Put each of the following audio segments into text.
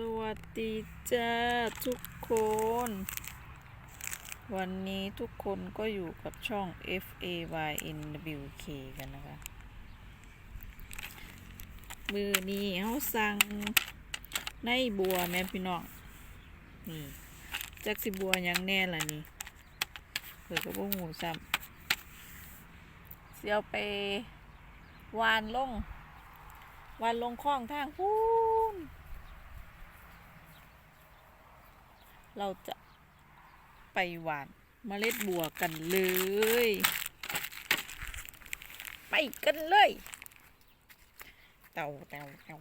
สวัสดีจ้าทุกคน วันนี้ทุกคนก็อยู่กับช่อง F A Y N W K กันนะคะ มือนี้เขาสั่งในบัวแม่พี่น้อง นี่จักสิบัวยังแน่ล่ะนี่เปิดกระโปรงหูซ้ำเสียวไปวานลง วานลงคล้องทางพูน เราจะไปหวานเมล็ดบัวกันเลย ไปกันเลย เต่าเต่าเต่า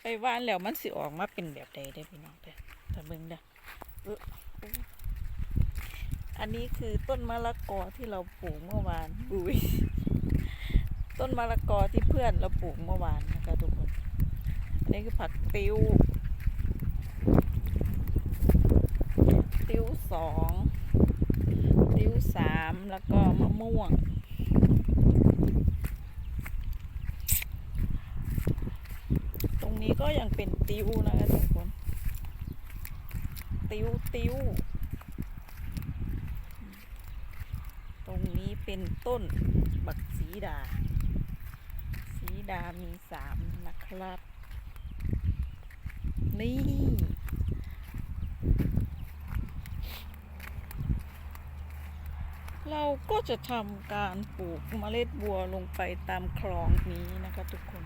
ไปหวานแล้วมันสิออกมาเป็นแบบใดได้พี่น้องเด้อถ้าเบิ่งเด้ออันนี้คือต้นมะละกอที่เราปลูกเมื่อวานอุ้ยต้นมะละกอที่เพื่อนเราปลูกเมื่อวานนะคะทุกคน อันนี้คือผักติ้ว ติ้ว สองติ้วสามแล้วก็มะม่วง ตรงนี้ก็ยังเป็นติ้วนะคะทุกคน ติ้วติ้วตรงนี้เป็นต้นบักสีดา สีดามีสามนะครับ นี่ เราก็จะทำการปลูกเมล็ดบัวลงไปตามคลองนี้นะคะทุกคน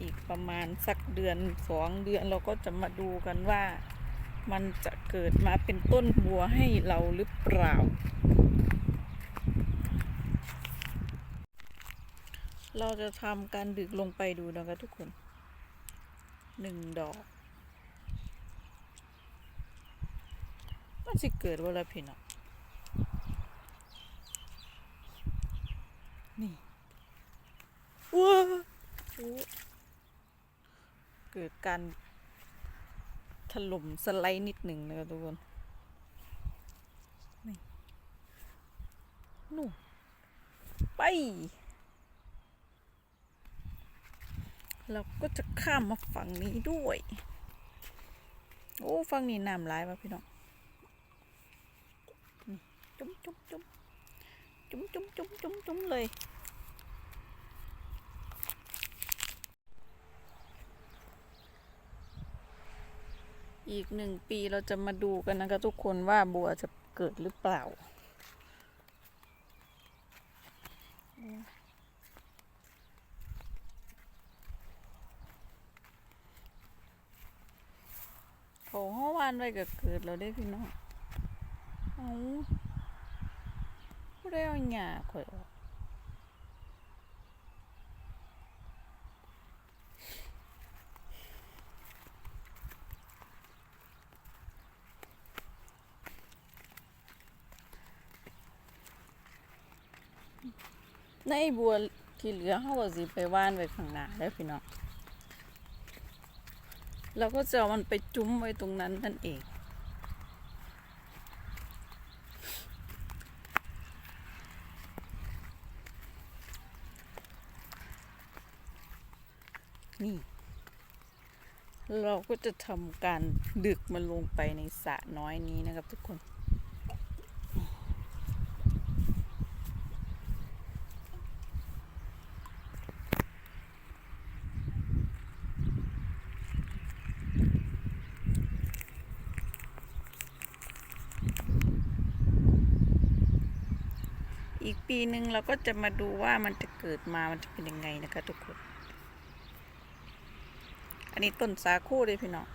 อีกประมาณสักเดือนสองเดือนเราก็จะมาดูกันว่ามันจะเกิดมาเป็นต้นบัวให้เราหรือเปล่า เราจะทำการดึกลงไปดูนะคะทุกคนหนึ่งดอกมันสิเกิดว่าละพี่น้อง นี่ว้าอู้เกิดการถล่มสไลด์นิดหนึ่งนะคะทุกคน นี่นู่นไป เราก็จะข้ามมาฝั่งนี้ด้วย โอ้ฝั่งนี้น้ำร้ายป่ะพี่น้องนี่จุ้มจุ้มจุ้ม จุ้มจุ้มจุ้มจุ้มจุ้มเลย อีกหนึ่งปีเราจะมาดูกันนะคะทุกคนว่าบัวจะเกิดหรือเปล่าโหห้าวานไว้ก็เกิดแล้วได้พี่น้องเอา ผู้ได้เอาหญ้าข่อยออกในบัวที่เหลือเขาก็สิไปว่านไว้ข้างหน้าได้พี่น้องเราก็จะเอามันไปจุ้มไว้ตรงนั้นนั่นเอง นี่ เราก็จะทำการดึกมันลงไปในสระน้อยนี้นะครับทุกคนอีกปีหนึ่งเราก็จะมาดูว่ามันจะเกิดมา มันจะเป็นยังไงนะคะทุกคน อันนี้ต้นสาคูเลยพี่น้อง